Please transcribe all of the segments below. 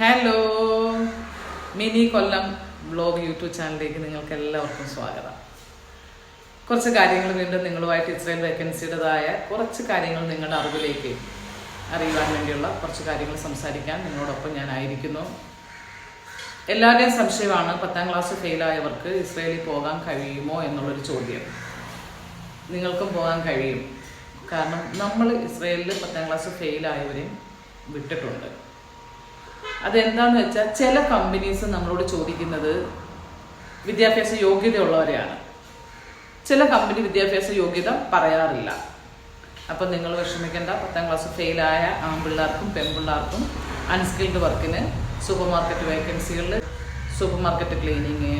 Hello Mini Kollam blog YouTube ചാനലിലേക്ക് നിങ്ങൾക്ക് എല്ലാവർക്കും സ്വാഗതം. കുറച്ച് കാര്യങ്ങൾ വീണ്ടും നിങ്ങളുമായിട്ട് ഇസ്രായേൽ വേക്കൻസിയുടേതായ കുറച്ച് കാര്യങ്ങൾ നിങ്ങളുടെ അറിവിലേക്ക് അറിയുവാൻ വേണ്ടിയുള്ള കുറച്ച് കാര്യങ്ങൾ സംസാരിക്കാൻ നിങ്ങളോടൊപ്പം ഞാൻ ആയിരിക്കുന്നു എല്ലാവരുടെയും സംശയമാണ് പത്താം ക്ലാസ് ഫെയിലായവർക്ക് ഇസ്രയേലിൽ പോകാൻ കഴിയുമോ എന്നുള്ളൊരു ചോദ്യം. നിങ്ങൾക്കും പോകാൻ കഴിയും. കാരണം നമ്മൾ ഇസ്രയേലിൽ പത്താം ക്ലാസ് ഫെയിലായവരെയും വിട്ടിട്ടുണ്ട്. അതെന്താന്ന് വെച്ചാൽ ചില കമ്പനീസ് നമ്മളോട് ചോദിക്കുന്നത് വിദ്യാഭ്യാസ യോഗ്യതയുള്ളവരെയാണ്. ചില കമ്പനി വിദ്യാഭ്യാസ യോഗ്യത പറയാറില്ല. അപ്പം നിങ്ങൾ വിഷമിക്കേണ്ട പത്താം ക്ലാസ് ഫെയിലായ ആൺപിള്ളേർക്കും പെൺപിള്ളേർക്കും അൺസ്കിൽഡ് വർക്കിന് സൂപ്പർ മാർക്കറ്റ് വേക്കൻസികളിൽ supermarket cleaning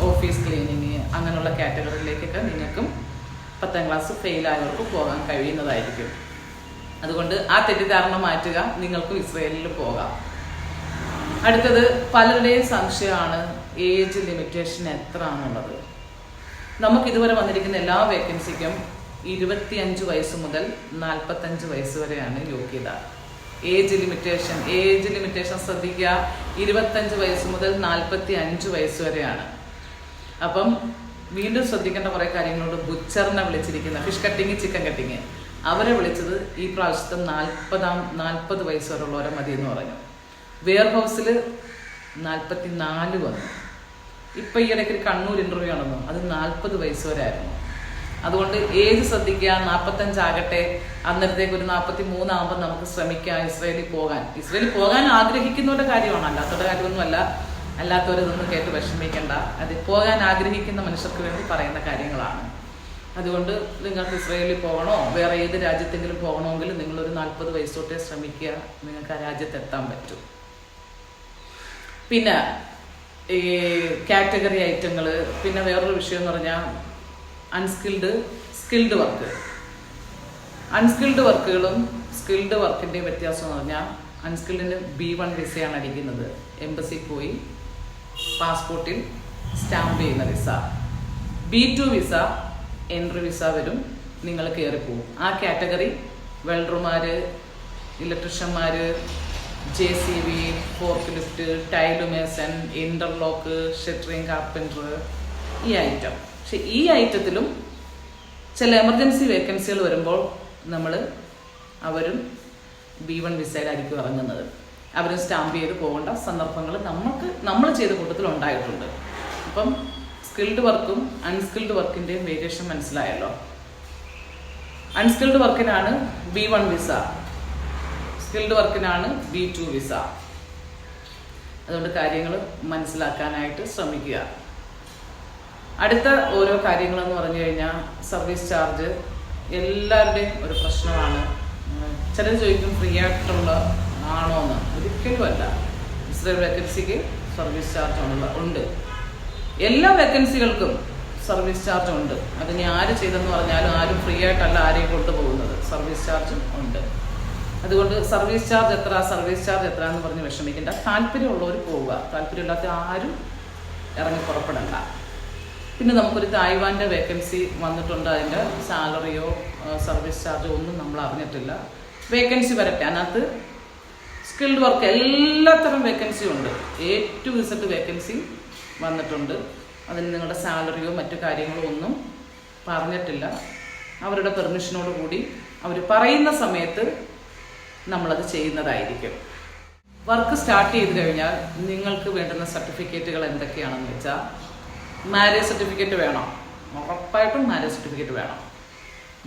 office cleaning അങ്ങനെയുള്ള കാറ്റഗറിയിലേക്കൊക്കെ നിങ്ങൾക്കും പത്താം ക്ലാസ് ഫെയിലായവർക്ക് പോകാൻ കഴിയുന്നതായിരിക്കും. അതുകൊണ്ട് ആ തെറ്റിദ്ധാരണ മാറ്റുക നിങ്ങൾക്കും ഇസ്രയേലിൽ പോകാം. അടുത്തത് പലരുടെയും സംശയമാണ് ഏജ് ലിമിറ്റേഷൻ എത്ര ആണുള്ളത് നമുക്ക് ഇതുവരെ വന്നിരിക്കുന്ന എല്ലാ വേക്കൻസിക്കും ഇരുപത്തിയഞ്ച് വയസ്സ് മുതൽ നാൽപ്പത്തഞ്ച് വയസ്സ് വരെയാണ് യോഗ്യത. ഏജ് ലിമിറ്റേഷൻ ഏജ് ലിമിറ്റേഷൻ ശ്രദ്ധിക്കുക. ഇരുപത്തഞ്ച് വയസ്സ് മുതൽ നാൽപ്പത്തി അഞ്ച് വയസ്സ് വരെയാണ്. അപ്പം വീണ്ടും ശ്രദ്ധിക്കേണ്ട കുറേ കാര്യങ്ങളോട് ബുച്ചറിനെ വിളിച്ചിരിക്കുന്ന ഫിഷ് കട്ടിങ് ചിക്കൻ കട്ടിങ്. അവരെ വിളിച്ചത് ഈ പ്രാവശ്യത്തെ നാൽപ്പതാം നാൽപ്പത് വയസ്സ് വരെയുള്ളവരെ മതി എന്ന് പറഞ്ഞു. വെയർ ഹൗസിൽ നാൽപ്പത്തി നാല് വന്നു. ഇപ്പം ഈ ഇടയ്ക്ക് കണ്ണൂർ ഇന്റർവ്യൂ നടന്നു. അത് നാൽപ്പത് വയസ്സ് വരെ ആയിരുന്നു. അതുകൊണ്ട് ഏജ് ശ്രദ്ധിക്കുക? നാൽപ്പത്തഞ്ചാകട്ടെ അന്നേരത്തേക്ക് ഒരു നാൽപ്പത്തി മൂന്നാകുമ്പോൾ നമുക്ക് ശ്രമിക്കാം ഇസ്രയേലിൽ പോകാൻ. ഇസ്രയേലിൽ പോകാൻ ആഗ്രഹിക്കുന്നവരുടെ കാര്യമാണ്. അല്ലാത്തവരുടെ കാര്യമൊന്നുമല്ല. അല്ലാത്തവരിതൊന്നും കേട്ട് വിഷമിക്കേണ്ട. അത് പോകാൻ ആഗ്രഹിക്കുന്ന മനുഷ്യർക്ക് വേണ്ടി പറയുന്ന കാര്യങ്ങളാണ്. അതുകൊണ്ട് നിങ്ങൾക്ക് ഇസ്രയേലിൽ പോകണോ? വേറെ ഏത് രാജ്യത്തെങ്കിലും പോകണമെങ്കിൽ നിങ്ങളൊരു നാൽപ്പത് വയസ്സോട്ടെ ശ്രമിക്കുക. നിങ്ങൾക്ക് ആ രാജ്യത്ത് എത്താൻ പറ്റും. പിന്നെ ഈ കാറ്റഗറി ഐറ്റങ്ങൾ പിന്നെ വേറൊരു വിഷയം എന്ന് പറഞ്ഞാൽ അൺസ്കിൽഡ് സ്കിൽഡ് വർക്ക് അൺസ്കിൽഡ് വർക്കുകളും സ്കിൽഡ് വർക്കിന്റെ വ്യത്യാസം എന്ന് പറഞ്ഞാൽ അൺസ്കിൽഡിന് ബി വൺ വിസയാണ് അടിക്കുന്നത്. എംബസി പോയി പാസ്പോർട്ടിൽ സ്റ്റാമ്പ് ചെയ്യുന്ന visa B two visa entry visa വരും നിങ്ങൾ കയറിപ്പോവും ആ കാറ്റഗറി വെൽഡർമാർ ഇലക്ട്രീഷ്യന്മാർ J C B forklift tile mason interlock shuttering carpenter ഈ ഐറ്റം പക്ഷെ ഈ ഐറ്റത്തിലും ചില എമർജൻസി വേക്കൻസികൾ വരുമ്പോൾ നമ്മൾ അവരും ബി വൺ വിസയിലായിരിക്കും ഇറങ്ങുന്നത്. അവരും സ്റ്റാമ്പ് ചെയ്ത് പോകേണ്ട സന്ദർഭങ്ങൾ നമുക്ക് നമ്മൾ ചെയ്ത കൂട്ടത്തിൽ ഉണ്ടായിട്ടുണ്ട്. അപ്പം സ്കിൽഡ് വർക്കും അൺസ്കിൽഡ് വർക്കിന്റെയും വേരിയേഷൻ മനസ്സിലായല്ലോ. അൺസ്കിൽഡ് വർക്കിനാണ് ബി വൺ വിസ സ്കിൽഡ് വർക്കിനാണ് ബി ടു വിസ. അതുകൊണ്ട് കാര്യങ്ങൾ മനസ്സിലാക്കാനായിട്ട് ശ്രമിക്കുക. അടുത്ത ഓരോ കാര്യങ്ങളെന്ന് പറഞ്ഞു കഴിഞ്ഞാൽ സർവീസ് ചാർജ് എല്ലാവരുടെയും ഒരു പ്രശ്നമാണ്. ചിലർ ചോദിക്കും ഫ്രീ ആയിട്ടുള്ള ആണോ എന്ന് ഒരിക്കലും അല്ല. ഇസ്രയേൽ വേക്കൻസിക്ക് സർവീസ് ചാർജ് ഉണ്ട്. എല്ലാ വേക്കൻസികൾക്കും സർവീസ് ചാർജ് ഉണ്ട്. അതിന് ആര് ചെയ്തെന്ന് പറഞ്ഞാലും ആരും ഫ്രീ ആയിട്ടല്ല ആരെയും കൊണ്ടുപോകുന്നത്. സർവീസ് ചാർജും ഉണ്ട്. അതുകൊണ്ട് സർവീസ് ചാർജ് എത്ര സർവീസ് ചാർജ് എത്ര എന്ന് പറഞ്ഞ് വിഷമിക്കേണ്ട. താല്പര്യമുള്ളവർ പോവുക. താല്പര്യമില്ലാത്ത ആരും ഇറങ്ങി പുറപ്പെടണ്ട. പിന്നെ നമുക്കൊരു തായ്വാന്റെ വേക്കൻസി വന്നിട്ടുണ്ട്. അതിന്റെ സാലറിയോ സർവീസ് ചാർജോ ഒന്നും നമ്മൾ അറിഞ്ഞിട്ടില്ല. വേക്കൻസി വരട്ടെ. അതിനകത്ത് സ്കിൽഡ് വർക്ക് എല്ലാത്തരം വേക്കൻസിയും ഉണ്ട്. എ ടു വിസിറ്റ് വേക്കൻസി വന്നിട്ടുണ്ട്. അതിന് നിങ്ങളുടെ സാലറിയോ മറ്റു കാര്യങ്ങളോ ഒന്നും പറഞ്ഞിട്ടില്ല. അവരുടെ പെർമിഷനോട് കൂടി അവർ പറയുന്ന സമയത്ത് നമ്മളത് ചെയ്യുന്നതായിരിക്കും. വർക്ക് സ്റ്റാർട്ട് ചെയ്ത് കഴിഞ്ഞാൽ നിങ്ങൾക്ക് വേണ്ടുന്ന സർട്ടിഫിക്കറ്റുകൾ എന്തൊക്കെയാണെന്ന് വെച്ചാൽ മാരേജ് സർട്ടിഫിക്കറ്റ് വേണം? ഉറപ്പായിട്ടും മാരേജ് സർട്ടിഫിക്കറ്റ് വേണം.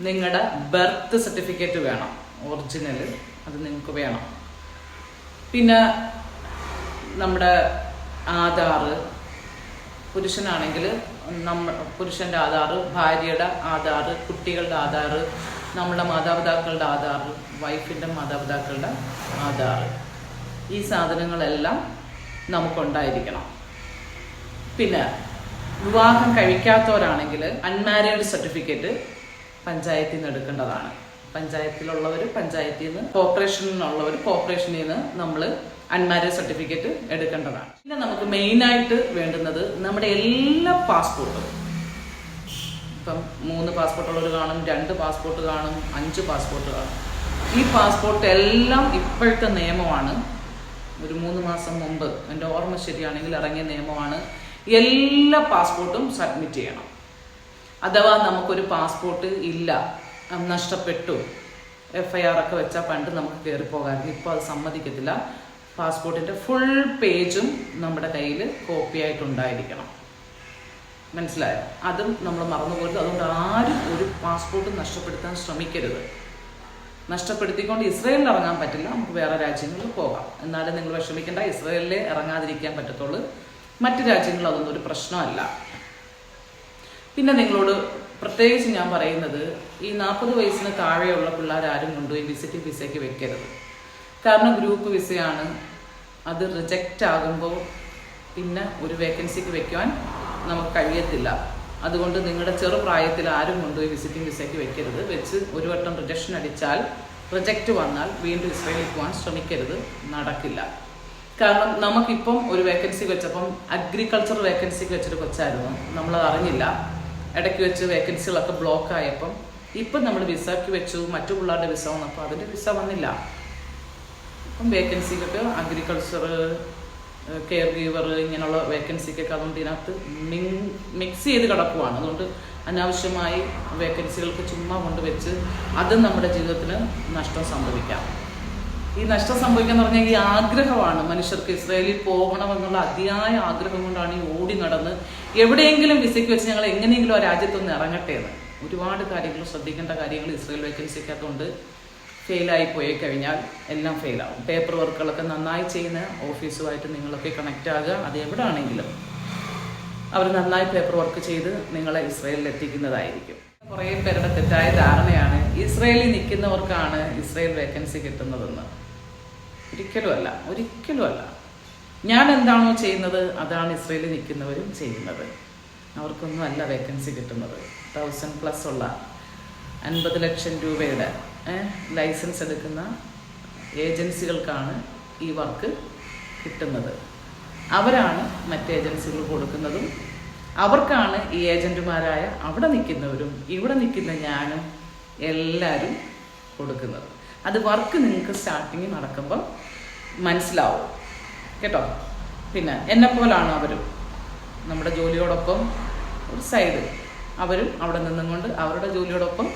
നിങ്ങളുടെ ബർത്ത് സർട്ടിഫിക്കറ്റ് വേണം. ഒറിജിനൽ അത് നിങ്ങൾക്ക് വേണം. പിന്നെ നമ്മുടെ ആധാർ പുരുഷനാണെങ്കിൽ നമ്മ പുരുഷന്റെ ആധാർ ഭാര്യയുടെ ആധാർ കുട്ടികളുടെ ആധാർ നമ്മുടെ മാതാപിതാക്കളുടെ ആധാർ വൈഫിന്റെ മാതാപിതാക്കളുടെ ആധാർ. ഈ സാധനങ്ങളെല്ലാം നമുക്കുണ്ടായിരിക്കണം. പിന്നെ വിവാഹം കഴിക്കാത്തവരാണെങ്കിൽ അൺമാരീഡ് സർട്ടിഫിക്കറ്റ് പഞ്ചായത്തിൽ നിന്ന് എടുക്കേണ്ടതാണ്. പഞ്ചായത്തിലുള്ളവർ പഞ്ചായത്തിൽ നിന്ന് കോർപ്പറേഷനിൽ നിന്നുള്ളവർ കോർപ്പറേഷനിൽ നിന്ന് നമ്മൾ അൺമാരീഡ് സർട്ടിഫിക്കറ്റ് എടുക്കേണ്ടതാണ്. പിന്നെ നമുക്ക് മെയിനായിട്ട് വേണ്ടുന്നത് നമ്മുടെ എല്ലാ പാസ്പോർട്ടും ഇപ്പം മൂന്ന് പാസ്പോർട്ട് ഉള്ളവർ കാണും രണ്ട് പാസ്പോർട്ട് കാണും അഞ്ച് പാസ്പോർട്ട് കാണും. ഈ പാസ്പോർട്ട് എല്ലാം ഇപ്പോഴത്തെ നിയമമാണ്. ഒരു മൂന്ന് മാസം മുമ്പ് എന്റെ ഓർമ്മ ശരിയാണെങ്കിൽ ഇറങ്ങിയ നിയമമാണ്. എല്ലാ പാസ്പോർട്ടും സബ്മിറ്റ് ചെയ്യണം. അഥവാ നമുക്കൊരു പാസ്പോർട്ട് ഇല്ല നഷ്ടപ്പെട്ടു എഫ് ഐ ആർ ഒക്കെ വെച്ചാൽ പണ്ട് നമുക്ക് കയറി പോകാമായിരുന്നു ഇപ്പോൾ അത് സമ്മതിക്കത്തില്ല. പാസ്പോർട്ടിന്റെ ഫുൾ പേജും നമ്മുടെ കയ്യിൽ കോപ്പി ആയിട്ടുണ്ടായിരിക്കണം മനസ്സിലായോ? അതും നമ്മൾ മറന്നുപോകരുത് അതുകൊണ്ട് ആരും ഒരു പാസ്പോർട്ട് നഷ്ടപ്പെടുത്താൻ ശ്രമിക്കരുത്. നഷ്ടപ്പെടുത്തിക്കൊണ്ട് ഇസ്രയേലിൽ ഇറങ്ങാൻ പറ്റില്ല. നമുക്ക് വേറെ രാജ്യങ്ങളിൽ പോകാം. എന്നാലും നിങ്ങൾ വിഷമിക്കേണ്ട. ഇസ്രയേലിലെ ഇറങ്ങാതിരിക്കാൻ പറ്റത്തുള്ളൂ. മറ്റു രാജ്യങ്ങളിൽ അതൊന്നും ഒരു പ്രശ്നമല്ല. പിന്നെ നിങ്ങളോട് പ്രത്യേകിച്ച് ഞാൻ പറയുന്നത് ഈ നാൽപ്പത് വയസ്സിന് താഴെയുള്ള പിള്ളേർ ആരും കൊണ്ടുപോയി വിസിറ്റിംഗ് വിസയ്ക്ക് വെക്കരുത്. കാരണം ഗ്രൂപ്പ് വിസയാണ് അത് റിജക്റ്റ് ആകുമ്പോൾ പിന്നെ ഒരു വേക്കൻസിക്ക് വെക്കുവാൻ നമുക്ക് കഴിയത്തില്ല. അതുകൊണ്ട് നിങ്ങളുടെ ചെറുപ്രായത്തിൽ ആരും കൊണ്ടുപോയി വിസിറ്റിംഗ് വിസയ്ക്ക് വെക്കരുത്. വെച്ച് ഒരു വട്ടം റിജക്ഷൻ അടിച്ചാൽ റിജക്റ്റ് വന്നാൽ വീണ്ടും ഇസ്രയേലിൽ പോകാൻ ശ്രമിക്കരുത്. നടക്കില്ല. കാരണം നമുക്കിപ്പം ഒരു വേക്കൻസി വെച്ചപ്പം അഗ്രികൾച്ചർ വേക്കൻസിക്ക് വെച്ചൊരു കൊച്ചായിരുന്നു. നമ്മളത് അറിഞ്ഞില്ല. ഇടയ്ക്ക് വെച്ച് വേക്കൻസികളൊക്കെ ബ്ലോക്ക് ആയപ്പം ഇപ്പം നമ്മൾ വിസയ്ക്ക് വെച്ചു. മറ്റു പിള്ളേരുടെ വിസ വന്നപ്പോൾ അതിന്റെ വിസ വന്നില്ല. അപ്പം വേക്കൻസിക്കൊക്കെ അഗ്രികൾച്ചർ കെയർ ഗീവർ ഇങ്ങനെയുള്ള വേക്കൻസിക്കൊക്കെ അതുകൊണ്ട് ഇതിനകത്ത് മിക്സ് ചെയ്ത് കിടക്കുവാണ്. അതുകൊണ്ട് അനാവശ്യമായി വേക്കൻസികൾക്ക് ചുമ്മാ കൊണ്ടുവച്ച് അത് നമ്മുടെ ജീവിതത്തിന് നഷ്ടം സംഭവിക്കാം. ഈ നഷ്ടം സംഭവിക്കാന്ന് പറഞ്ഞാൽ ഈ ആഗ്രഹമാണ് മനുഷ്യർക്ക് ഇസ്രയേലിൽ പോകണമെന്നുള്ള അതിയായ ആഗ്രഹം കൊണ്ടാണ് ഈ ഓടി നടന്ന് എവിടെയെങ്കിലും വിസയ്ക്ക് വെച്ച് ഞങ്ങൾ എങ്ങനെയെങ്കിലും ആ രാജ്യത്തൊന്ന് ഇറങ്ങട്ടെ എന്ന്. ഒരുപാട് കാര്യങ്ങൾ ശ്രദ്ധിക്കേണ്ട കാര്യങ്ങൾ ഇസ്രായേൽ വേക്കൻസിക്കകത്തുണ്ട് ഫെയിലായി പോയി കഴിഞ്ഞാൽ എല്ലാം ഫെയിലാവും. പേപ്പർ വർക്കുകളൊക്കെ നന്നായി ചെയ്യുന്ന ഓഫീസുമായിട്ട് നിങ്ങളൊക്കെ കണക്റ്റ് ആകുക അത് എവിടെ ആണെങ്കിലും അവർ നന്നായി പേപ്പർ വർക്ക് ചെയ്ത് നിങ്ങളെ ഇസ്രയേലിൽ എത്തിക്കുന്നതായിരിക്കും. കുറേ പേരുടെ തെറ്റായ ധാരണയാണ് ഇസ്രയേലിൽ നിൽക്കുന്നവർക്കാണ് ഇസ്രയേൽ വേക്കൻസി കിട്ടുന്നതെന്ന്. ഒരിക്കലും അല്ല ഒരിക്കലും അല്ല ഞാൻ എന്താണോ ചെയ്യുന്നത് അതാണ് ഇസ്രയേലിൽ നിൽക്കുന്നവരും ചെയ്യുന്നത്. അവർക്കൊന്നും അല്ല വേക്കൻസി കിട്ടുന്നത്. തൗസൻഡ് പ്ലസ് ഉള്ള അൻപത് ലക്ഷം രൂപയുടെ ലൈസൻസ് എടുക്കുന്ന ഏജൻസികൾക്കാണ് ഈ വർക്ക് കിട്ടുന്നത്. അവരാണ് മറ്റ് ഏജൻസികൾ കൊടുക്കുന്നതും അവർക്കാണ് ഈ ഏജന്റുമാരായ അവിടെ നിൽക്കുന്നവരും ഇവിടെ നിൽക്കുന്ന ഞാനും എല്ലാവരും കൊടുക്കുന്നത്. അത് വർക്ക് നിങ്ങൾക്ക് സ്റ്റാർട്ടിങ് നടക്കുമ്പോൾ മനസ്സിലാവും. കേട്ടോ? പിന്നെ എന്നെ പോലാണ് അവരും? നമ്മുടെ ജോലിയോടൊപ്പം ഒരു സൈഡ്. അവരും അവിടെ നിന്നും കൊണ്ട് അവരുടെ ജോലിയോടൊപ്പം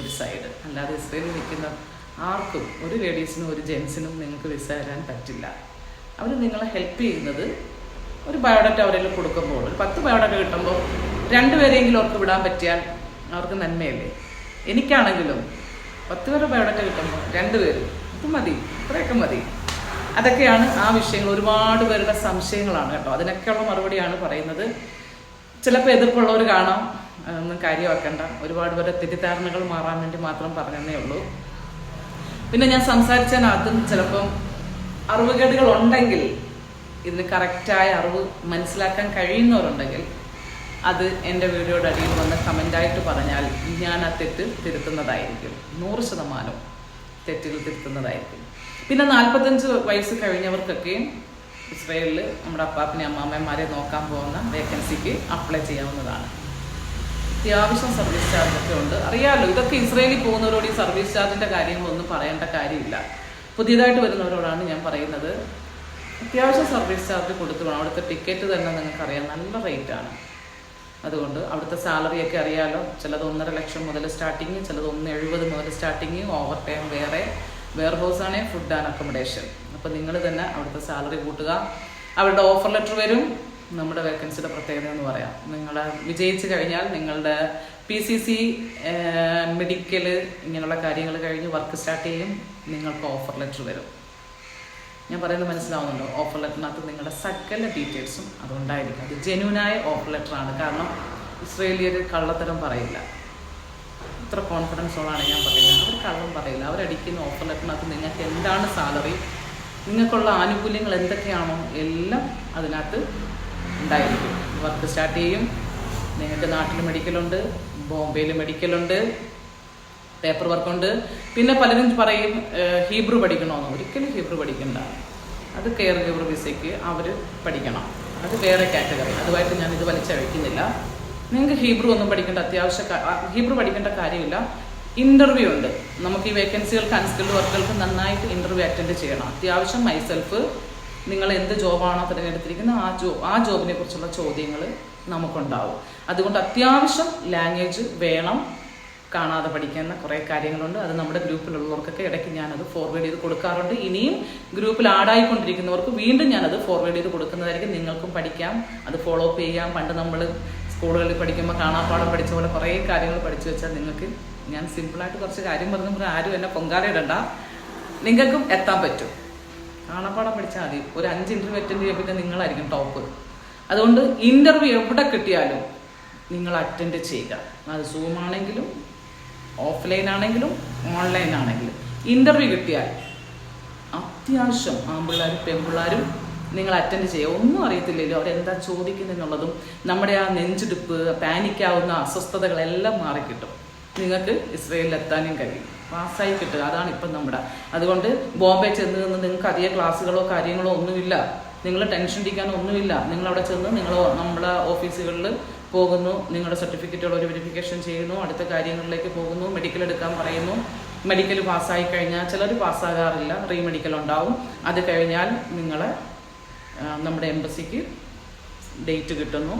ഒരു സൈഡ് അല്ലാതെ ഇസ്രയേലിൽ നിൽക്കുന്ന ആർക്കും ഒരു ലേഡീസിനും ഒരു ജെൻസിനും നിങ്ങൾക്ക് വിസ തരാൻ പറ്റില്ല. അവർ നിങ്ങളെ ഹെൽപ്പ് ചെയ്യുന്നത് ഒരു ബയോഡാറ്റ അവരെ കൊടുക്കുമ്പോൾ ഒരു പത്ത് ബയോഡാറ്റ കിട്ടുമ്പോൾ രണ്ടുപേരെങ്കിലും അവർക്ക് വിടാൻ പറ്റിയാൽ അവർക്ക് നന്മയല്ലേ? എനിക്കാണെങ്കിലും പത്ത് പേരുടെ ബയോഡാറ്റ കിട്ടുമ്പോൾ രണ്ടുപേരും ഇത് മതി ഇത്രയൊക്കെ മതി. അതൊക്കെയാണ് ആ വിഷയങ്ങൾ. ഒരുപാട് പേരുടെ സംശയങ്ങളാണ് കേട്ടോ. അതിനൊക്കെയുള്ള മറുപടിയാണ് പറയുന്നത്. ചിലപ്പോൾ എതിർപ്പുള്ളവർ കാണാം അതൊന്നും കാര്യമാക്കണ്ട. ഒരുപാട് പേരുടെ തെറ്റിദ്ധാരണകൾ മാറാൻ വേണ്ടി മാത്രം പറഞ്ഞതേ ഉള്ളൂ. പിന്നെ ഞാൻ സംസാരിച്ചതിനകത്തും ചിലപ്പം അറിവുകേടുകൾ ഉണ്ടെങ്കിൽ ഇതിന് കറക്റ്റായ അറിവ് മനസ്സിലാക്കാൻ കഴിയുന്നവരുണ്ടെങ്കിൽ അത് എന്റെ വീഡിയോയുടെ അടിയിൽ വന്ന് കമന്റായിട്ട് പറഞ്ഞാൽ ഞാൻ ആ തെറ്റ് തിരുത്തുന്നതായിരിക്കും. നൂറ് ശതമാനം തെറ്റുകൾ തിരുത്തുന്നതായിരിക്കും. പിന്നെ നാൽപ്പത്തഞ്ച് വയസ്സ് കഴിഞ്ഞവർക്കൊക്കെ ഇസ്രയേലിൽ നമ്മുടെ അപ്പാപ്പനെ അമ്മാമ്മമാരെ നോക്കാൻ പോകുന്ന വേക്കൻസിക്ക് അപ്ലൈ ചെയ്യാവുന്നതാണ്. അത്യാവശ്യം സർവീസ് ചാർജൊക്കെ ഉണ്ട്. അറിയാമല്ലോ ഇതൊക്കെ ഇസ്രയേലിൽ പോകുന്നവരോട് ഈ സർവീസ് ചാർജിന്റെ കാര്യങ്ങളൊന്നും പറയേണ്ട കാര്യമില്ല. പുതിയതായിട്ട് വരുന്നവരോടാണ് ഞാൻ പറയുന്നത്. അത്യാവശ്യം സർവീസ് ചാർജ് കൊടുത്തു വേണം. അവിടുത്തെ ടിക്കറ്റ് തന്നെ നിങ്ങൾക്ക് അറിയാം നല്ല റേറ്റാണ് അതുകൊണ്ട് അവിടുത്തെ സാലറിയൊക്കെ അറിയാലോ. ചിലത് ഒന്നര ലക്ഷം മുതൽ സ്റ്റാർട്ടിങ് ചിലത് ഒന്ന് എഴുപത് മുതൽ സ്റ്റാർട്ടിങ് ഓവർ ടൈം വേറെ വെയർ ഹൗസ് ആണ് ഫുഡ് ആൻഡ് അക്കോമഡേഷൻ അപ്പോൾ നിങ്ങൾ തന്നെ അവിടുത്തെ സാലറി കൂട്ടുക. അവരുടെ ഓഫർ ലെറ്റർ വരും. നമ്മുടെ വേക്കൻസിയുടെ പ്രത്യേകത എന്ന് പറയാം. നിങ്ങൾ വിജയിച്ചു കഴിഞ്ഞാൽ നിങ്ങളുടെ പി സി സി മെഡിക്കൽ ഇങ്ങനെയുള്ള കാര്യങ്ങൾ കഴിഞ്ഞ് വർക്ക് സ്റ്റാർട്ട് ചെയ്യും നിങ്ങൾക്ക് ഓഫർ ലെറ്റർ വരും. ഞാൻ പറയുന്നത് മനസ്സിലാവുന്നുണ്ടോ? ഓഫർ ലെറ്ററിനകത്ത് നിങ്ങളുടെ സകല ഡീറ്റെയിൽസും അതുണ്ടായിരിക്കും. അത് ജെന്യൂനായ ഓഫർ ലെറ്ററാണ് കാരണം ഇസ്രയേലിയർ കള്ളത്തരം പറയില്ല. ഇത്ര കോൺഫിഡൻസ് ഉള്ളതാണ് ഞാൻ പറയുന്നത്. അവർ കള്ളം പറയില്ല. അവരടിക്കുന്ന ഓഫർ ലെറ്ററിനകത്ത് നിങ്ങൾക്ക് എന്താണ് സാലറി നിങ്ങൾക്കുള്ള ആനുകൂല്യങ്ങൾ എന്തൊക്കെയാണോ? എല്ലാം അതിനകത്ത് ഉണ്ടായിരിക്കും. വർക്ക് സ്റ്റാർട്ട് ചെയ്യും. നിങ്ങൾക്ക് നാട്ടിൽ മെഡിക്കലുണ്ട് ബോംബെയിൽ മെഡിക്കലുണ്ട് പേപ്പർ വർക്കുണ്ട് പിന്നെ പലരും പറയും ഹീബ്രു പഠിക്കണമെന്ന് ഒരിക്കലും ഹീബ്രു പഠിക്കണ്ട. അത് കെയർ ഗീവർ വിസയ്ക്ക് അവർ പഠിക്കണം. അത് വേറെ കാറ്റഗറി അതുമായിട്ട് ഞാൻ ഇത് വലിച്ചഴിക്കുന്നില്ല നിങ്ങൾക്ക് ഹീബ്രു ഒന്നും പഠിക്കേണ്ട അത്യാവശ്യ ഹീബ്രു പഠിക്കേണ്ട കാര്യമില്ല. ഇന്റർവ്യൂ ഉണ്ട്. നമുക്ക് ഈ വേക്കൻസികൾക്ക് അൺസ്കിൽഡ് വർക്കുകൾക്ക് നന്നായിട്ട് ഇന്റർവ്യൂ അറ്റൻഡ് ചെയ്യണം. അത്യാവശ്യം മൈസെൽഫ് നിങ്ങൾ എന്ത് ജോബാണോ തിരഞ്ഞെടുത്തിരിക്കുന്നത് ആ ജോ ആ ജോബിനെ കുറിച്ചുള്ള ചോദ്യങ്ങൾ നമുക്കുണ്ടാവും. അതുകൊണ്ട് അത്യാവശ്യം ലാംഗ്വേജ് വേണം കാണാതെ പഠിക്കുന്ന കുറേ കാര്യങ്ങളുണ്ട്. അത് നമ്മുടെ ഗ്രൂപ്പിലുള്ളവർക്കൊക്കെ ഇടയ്ക്ക് ഞാനത് ഫോർവേഡ് ചെയ്ത് കൊടുക്കാറുണ്ട്. ഇനിയും ഗ്രൂപ്പിൽ ആഡായിക്കൊണ്ടിരിക്കുന്നവർക്ക് വീണ്ടും ഞാനത് ഫോർവേഡ് ചെയ്ത് കൊടുക്കുന്നതായിരിക്കും നിങ്ങൾക്കും പഠിക്കാം. അത് ഫോളോ അപ്പ് ചെയ്യാം. പണ്ട് നമ്മൾ സ്കൂളുകളിൽ പഠിക്കുമ്പോൾ കാണാപ്പാടം പഠിച്ച പോലെ കുറേ കാര്യങ്ങൾ പഠിച്ചു വെച്ചാൽ നിങ്ങൾക്ക് ഞാൻ സിമ്പിളായിട്ട് കുറച്ച് കാര്യം പറഞ്ഞു ആരും എന്നെ പൊങ്കാലയിടണ്ട. നിങ്ങൾക്കും എത്താൻ പറ്റും. കാണാപ്പാടം പഠിച്ചാൽ മതി. ഒരു അഞ്ച് ഇന്റർവ്യൂ അറ്റൻഡ് ചെയ്യുമ്പോൾ നിങ്ങളായിരിക്കും ടോപ്പ് അതുകൊണ്ട് ഇന്റർവ്യൂ എവിടെ കിട്ടിയാലും നിങ്ങൾ അറ്റൻഡ് ചെയ്യുക. അത് സൂം ആണെങ്കിലും ഓഫ്ലൈൻ ആണെങ്കിലും ഓൺലൈൻ ആണെങ്കിലും. ഇന്റർവ്യൂ കിട്ടിയാൽ അത്യാവശ്യം ആൺപിള്ളേരും പെൺപിള്ളേരും നിങ്ങൾ അറ്റൻഡ് ചെയ്യുക. ഒന്നും അറിയത്തില്ലല്ലോ അവരെന്താ ചോദിക്കുന്നതെന്നുള്ളതും നമ്മുടെ ആ നെഞ്ചിടിപ്പ് പാനിക്കാവുന്ന അസ്വസ്ഥതകളെല്ലാം മാറിക്കിട്ടും. നിങ്ങൾക്ക് ഇസ്രയേലിൽ എത്താനും കഴിയും. പാസ്സായി കിട്ടുക. അതാണ് ഇപ്പം നമ്മുടെ. അതുകൊണ്ട് ബോംബെ ചെന്ന് നിന്ന് നിങ്ങൾക്ക് അധികം ക്ലാസ്സുകളോ കാര്യങ്ങളോ ഒന്നുമില്ല. നിങ്ങൾ ടെൻഷൻ ഇരിക്കാൻ ഒന്നുമില്ല. നിങ്ങൾ അവിടെ ചെന്ന് നിങ്ങൾ നമ്മുടെ ഓഫീസുകളിൽ പോകുന്നു. നിങ്ങളുടെ സർട്ടിഫിക്കറ്റുകൾ ഒരു വെരിഫിക്കേഷൻ ചെയ്യുന്നു. അടുത്ത കാര്യങ്ങളിലേക്ക് പോകുന്നു. മെഡിക്കൽ എടുക്കാൻ പറയുന്നു. മെഡിക്കൽ പാസ്സായി കഴിഞ്ഞാൽ ചിലർ പാസ്സാകാറില്ല. റീ മെഡിക്കൽ ഉണ്ടാവും. അത് കഴിഞ്ഞാൽ നിങ്ങളെ നമ്മുടെ എംബസിക്ക് ഡേറ്റ് കിട്ടുന്നു.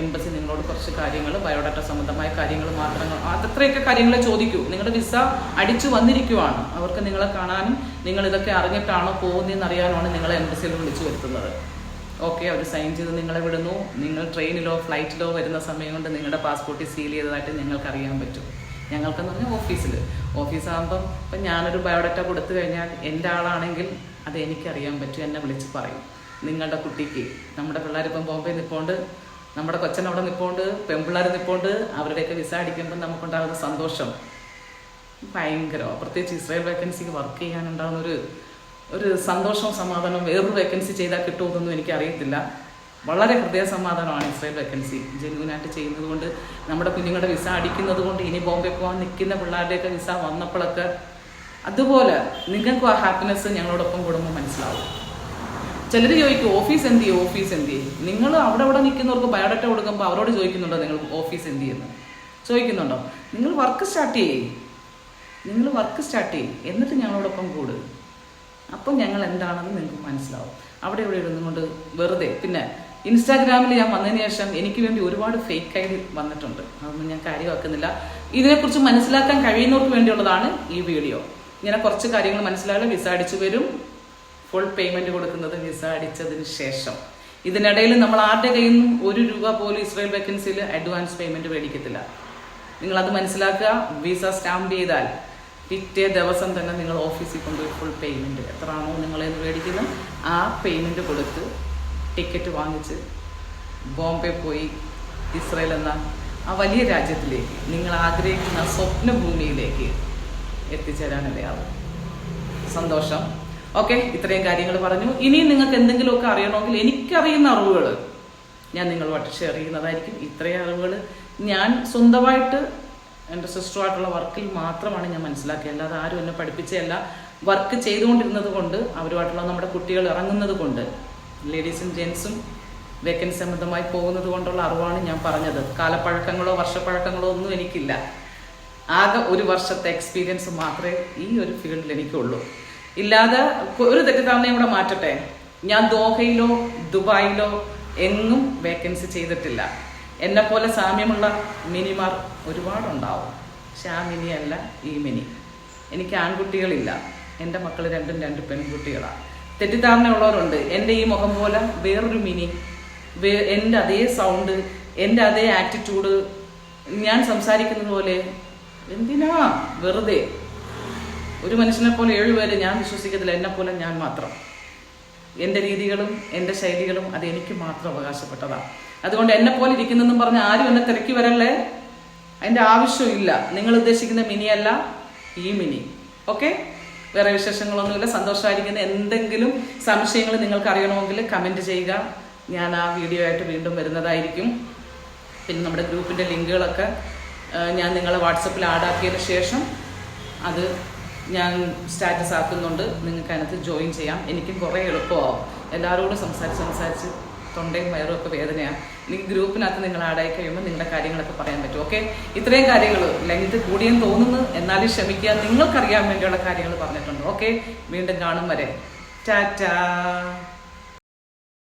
എംബസി നിങ്ങളോട് കുറച്ച് കാര്യങ്ങൾ ബയോഡാറ്റ സംബന്ധമായ കാര്യങ്ങൾ മാത്രങ്ങൾ അതത്രയൊക്കെ കാര്യങ്ങളെ ചോദിക്കൂ. നിങ്ങളുടെ വിസ അടിച്ചു വന്നിരിക്കുവാണ്. അവർക്ക് നിങ്ങളെ കാണാനും നിങ്ങൾ ഇതൊക്കെ അറിഞ്ഞിട്ടാണോ പോകുന്നതെന്ന് അറിയാനുമാണ് നിങ്ങളെ എംബസിയിൽ വിളിച്ചു വരുത്തുന്നത്. ഓക്കെ അവർ സൈൻ ചെയ്ത് നിങ്ങളെ വിടുന്നു. നിങ്ങൾ ട്രെയിനിലോ ഫ്ലൈറ്റിലോ വരുന്ന സമയം കൊണ്ട് നിങ്ങളുടെ പാസ്പോർട്ട് സീൽ ചെയ്തതായിട്ട് ഞങ്ങൾക്ക് അറിയാൻ പറ്റും. ഞങ്ങൾക്കെന്ന് പറഞ്ഞാൽ ഓഫീസിൽ ഓഫീസാകുമ്പം ഇപ്പം ഞാനൊരു ബയോഡാറ്റ കൊടുത്തു കഴിഞ്ഞാൽ എന്റെ ആളാണെങ്കിൽ അത് എനിക്കറിയാൻ പറ്റും എന്നെ വിളിച്ച് പറയും. നിങ്ങളുടെ കുട്ടിക്ക് നമ്മുടെ പിള്ളേരിപ്പം ബോംബെ നിൽപ്പോണ്ട് നമ്മുടെ കൊച്ചൻ അവിടെ നിൽപ്പോണ്ട് പെമ്പിള്ളാർ നിൽപ്പോണ്ട് അവരുടെയൊക്കെ വിസ അടിക്കുമ്പോൾ നമുക്കുണ്ടാകുന്ന സന്തോഷം. ഭയങ്കര പ്രത്യേകിച്ച് ഇസ്രായേൽ വേക്കൻസിക്ക് വർക്ക് ചെയ്യാനുണ്ടാകുന്ന ഒരു ഒരു സന്തോഷവും സമാധാനവും വേറൊരു വേക്കൻസി ചെയ്താൽ കിട്ടുമെന്നൊന്നും എനിക്കറിയത്തില്ല. വളരെ ഹൃദയ സമാധാനമാണ് ഇസ്രായേൽ വേക്കൻസി. ജെന്യൂനായിട്ട് ചെയ്യുന്നത് കൊണ്ട് നമ്മുടെ കുഞ്ഞുങ്ങളുടെ വിസ അടിക്കുന്നത് കൊണ്ട് ഇനി ബോംബെ പോകാൻ നിൽക്കുന്ന പിള്ളേരുടെയൊക്കെ വിസ വന്നപ്പോഴൊക്കെ അതുപോലെ നിങ്ങൾക്കും ആ ഹാപ്പിനെസ് ഞങ്ങളോടൊപ്പം കൂടുമ്പോൾ മനസ്സിലാവും. ചിലർ ചോദിക്കും ഓഫീസ് എന്ത് ചെയ്യും? ഓഫീസ് എന്ത് ചെയ്യും? നിങ്ങൾ അവിടെ അവിടെ നിൽക്കുന്നവർക്ക് ബയോഡാറ്റ കൊടുക്കുമ്പോൾ അവരോട് ചോദിക്കുന്നുണ്ടോ നിങ്ങൾ ഓഫീസ് എന്ത് ചെയ്യുന്നു? ചോദിക്കുന്നുണ്ടോ? നിങ്ങൾ വർക്ക് സ്റ്റാർട്ട് ചെയ്യേ. നിങ്ങൾ വർക്ക് സ്റ്റാർട്ട് ചെയ്യും. എന്നിട്ട് ഞങ്ങളോടൊപ്പം കൂടുക അപ്പം ഞങ്ങൾ എന്താണെന്ന് നിങ്ങൾക്ക് മനസ്സിലാവും. അവിടെ ഇവിടെ ഇരുന്നുകൊണ്ട് വെറുതെ. പിന്നെ ഇൻസ്റ്റാഗ്രാമിൽ ഞാൻ വന്നതിന് ശേഷം എനിക്ക് വേണ്ടി ഒരുപാട് ഫേക്ക് ഡി വന്നിട്ടുണ്ട്. അതൊന്നും ഞാൻ കാര്യമാക്കുന്നില്ല. ഇതിനെക്കുറിച്ച് മനസ്സിലാക്കാൻ കഴിയുന്നവർക്ക് വേണ്ടിയുള്ളതാണ് ഈ വീഡിയോ. ഇങ്ങനെ കുറച്ച് കാര്യങ്ങൾ മനസ്സിലായാലും വിസാടിച്ചു വരും. ഫുൾ പേയ്മെന്റ് കൊടുക്കുന്നത് വിസ അടിച്ചതിന് ശേഷം. ഇതിനിടയിൽ നമ്മൾ ആരുടെ കയ്യിൽ നിന്നും ഒരു രൂപ പോലും ഇസ്രായേൽ വേക്കൻസിയിൽ അഡ്വാൻസ് പേയ്മെന്റ് മേടിക്കത്തില്ല. നിങ്ങൾ അത് മനസ്സിലാക്കുക വിസ സ്റ്റാമ്പ് ചെയ്താൽ പിറ്റേ ദിവസം തന്നെ നിങ്ങൾ ഓഫീസിൽ കൊണ്ടുപോയി ഫുൾ പേയ്മെന്റ് എത്രയാണോ നിങ്ങളെ മേടിക്കുന്നത് ആ പേയ്മെന്റ് കൊടുത്ത് ടിക്കറ്റ് വാങ്ങിച്ച് ബോംബെ പോയി ഇസ്രയേൽ എന്ന ആ വലിയ രാജ്യത്തിലേക്ക് നിങ്ങൾ ആഗ്രഹിക്കുന്ന സ്വപ്ന ഭൂമിയിലേക്ക് എത്തിച്ചേരാനല്ലേ ആവും. സന്തോഷം. ഓക്കെ ഇത്രയും കാര്യങ്ങൾ പറഞ്ഞു. ഇനിയും നിങ്ങൾക്ക് എന്തെങ്കിലുമൊക്കെ അറിയണമെങ്കിൽ എനിക്കറിയുന്ന അറിവുകൾ ഞാൻ നിങ്ങളുമായിട്ട് ഷെയർ ചെയ്യുന്നതായിരിക്കും. ഇത്രയും അറിവുകൾ ഞാൻ സ്വന്തമായിട്ട് എന്റെ സിസ്റ്ററുമായിട്ടുള്ള വർക്കിൽ മാത്രമാണ് ഞാൻ മനസ്സിലാക്കിയത്. അല്ലാതെ ആരും എന്നെ പഠിപ്പിച്ചതല്ല. വർക്ക് ചെയ്തുകൊണ്ടിരുന്നത് കൊണ്ട് അവരുമായിട്ടുള്ള നമ്മുടെ കുട്ടികൾ ഇറങ്ങുന്നത് കൊണ്ട് ലേഡീസും ജെൻസും വേക്കൻസി സംബന്ധമായി പോകുന്നത് കൊണ്ടുള്ള അറിവാണ് ഞാൻ പറഞ്ഞത്. കാലപ്പഴക്കങ്ങളോ വർഷപ്പഴക്കങ്ങളോ ഒന്നും എനിക്കില്ല. ആകെ ഒരു വർഷത്തെ എക്സ്പീരിയൻസ് മാത്രമേ ഈ ഒരു ഫീൽഡിൽ എനിക്കുള്ളൂ. ഇല്ലാതെ ഒരു തെറ്റിദ്ധാരണയും കൂടെ മാറ്റട്ടെ. ഞാൻ ദോഹയിലോ ദുബായിലോ എങ്ങും വേക്കൻസി ചെയ്തിട്ടില്ല. എന്നെ പോലെ സാമ്യമുള്ള മിനിമാർ ഒരുപാടുണ്ടാവും. പക്ഷെ ആ മിനി അല്ല ഈ മിനി. എനിക്ക് ആൺകുട്ടികളില്ല. എന്റെ മക്കൾ രണ്ടും രണ്ട് പെൺകുട്ടികളാണ് തെറ്റിദ്ധാരണയുള്ളവരുണ്ട് എന്റെ ഈ മുഖം പോലെ വേറൊരു മിനി വേ എന്റെ അതേ സൗണ്ട് എന്റെ അതേ ആറ്റിറ്റ്യൂഡ് ഞാൻ സംസാരിക്കുന്നത് പോലെ എന്തിനാ? വെറുതെ. ഒരു മനുഷ്യനെ പോലെ ഏഴുപേര് ഞാൻ വിശ്വസിക്കത്തില്ല. എന്നെ പോലെ ഞാൻ മാത്രം. എന്റെ രീതികളും എന്റെ ശൈലികളും അത് എനിക്ക് മാത്രം അവകാശപ്പെട്ടതാണ് അതുകൊണ്ട് എന്നെ പോലെ ഇരിക്കുന്നെന്നും പറഞ്ഞ് ആരും എന്നെ തിരക്കി വരല്ലേ? അതിന്റെ ആവശ്യമില്ല. നിങ്ങൾ ഉദ്ദേശിക്കുന്ന മിനിയല്ല ഈ മിനി. ഓക്കെ? വേറെ വിശേഷങ്ങളൊന്നുമില്ല. സന്തോഷമായിരിക്കുന്ന. എന്തെങ്കിലും സംശയങ്ങൾ നിങ്ങൾക്ക് അറിയണമെങ്കിൽ കമന്റ് ചെയ്യുക. ഞാൻ ആ വീഡിയോ ആയിട്ട് വീണ്ടും വരുന്നതായിരിക്കും. പിന്നെ നമ്മുടെ ഗ്രൂപ്പിന്റെ ലിങ്കുകളൊക്കെ ഞാൻ നിങ്ങളെ വാട്സപ്പിൽ ആഡാക്കിയതിന് ശേഷം അത് ഞാൻ സ്റ്റാറ്റസ് ആക്കുന്നുണ്ട്. നിങ്ങൾക്ക് അതിനകത്ത് ജോയിൻ ചെയ്യാം. എനിക്കും കുറേ എളുപ്പമാവും. എല്ലാവരോടും സംസാരിച്ച് സംസാരിച്ച് തൊണ്ടയും വയറും ഒക്കെ വേദനയാണ്. നിങ്ങൾ ഗ്രൂപ്പിനകത്ത് നിങ്ങൾ ആഡായി കഴിയുമ്പോൾ നിങ്ങളുടെ കാര്യങ്ങളൊക്കെ പറയാൻ പറ്റും ഓക്കെ ഇത്രയും കാര്യങ്ങൾ ലെങ്ത് കൂടിയെന്ന് തോന്നുന്നു. എന്നാലും ക്ഷമിക്കുക നിങ്ങൾക്കറിയാൻ വേണ്ടിയുള്ള കാര്യങ്ങൾ പറഞ്ഞിട്ടുണ്ട് ഓക്കെ വീണ്ടും കാണും വരെ. ടാറ്റാ.